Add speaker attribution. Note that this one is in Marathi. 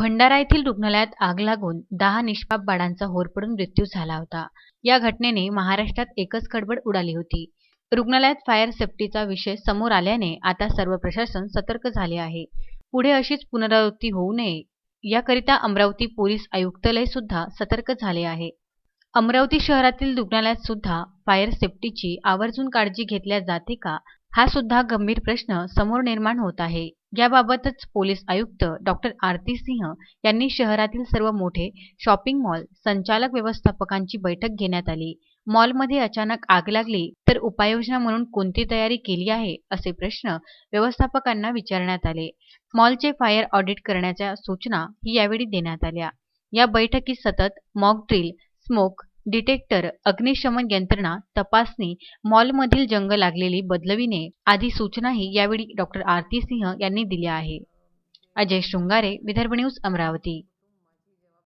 Speaker 1: भंडारा येथील रुग्णालयात आग लागून दहा निष्पाप बाळांचा होरपडून मृत्यू झाला होता. या घटनेने महाराष्ट्रात एकच खळबळ उडाली होती. रुग्णालयात फायर सेफ्टीचा विषय समोर आल्याने आता सर्व प्रशासन सतर्क झाले आहे. पुढे अशीच पुनरावृत्ती होऊ नये. याकरिता अमरावती पोलीस आयुक्तालय सुद्धा सतर्क झाले आहे. अमरावती शहरातील रुग्णालयात सुद्धा फायर सेफ्टीची आवर्जून काळजी घेतल्या जाते का? हा सुद्धा गंभीर प्रश्न समोर निर्माण होत आहे. याबाबतच पोलीस आयुक्त डॉक्टर आरती सिंह यांनी शहरातील सर्व मोठे शॉपिंग मॉल संचालक व्यवस्थापकांची बैठक घेण्यात आली. मॉलमध्ये अचानक आग लागली तर उपाययोजना म्हणून कोणती तयारी केली आहे असे प्रश्न व्यवस्थापकांना विचारण्यात आले. मॉलचे फायर ऑडिट करण्याच्या सूचना ही यावेळी देण्यात आल्या. या बैठकीत सतत मॉक ड्रिल स्मोक डिटेक्टर अग्निशमन यंत्रणा तपासणी मॉलमधील जंग लागलेली बदलविणे आदी सूचनाही यावेळी डॉक्टर आरती सिंह यांनी दिल्या आहे. अजय शृंगारे विदर्भ न्यूज अमरावती.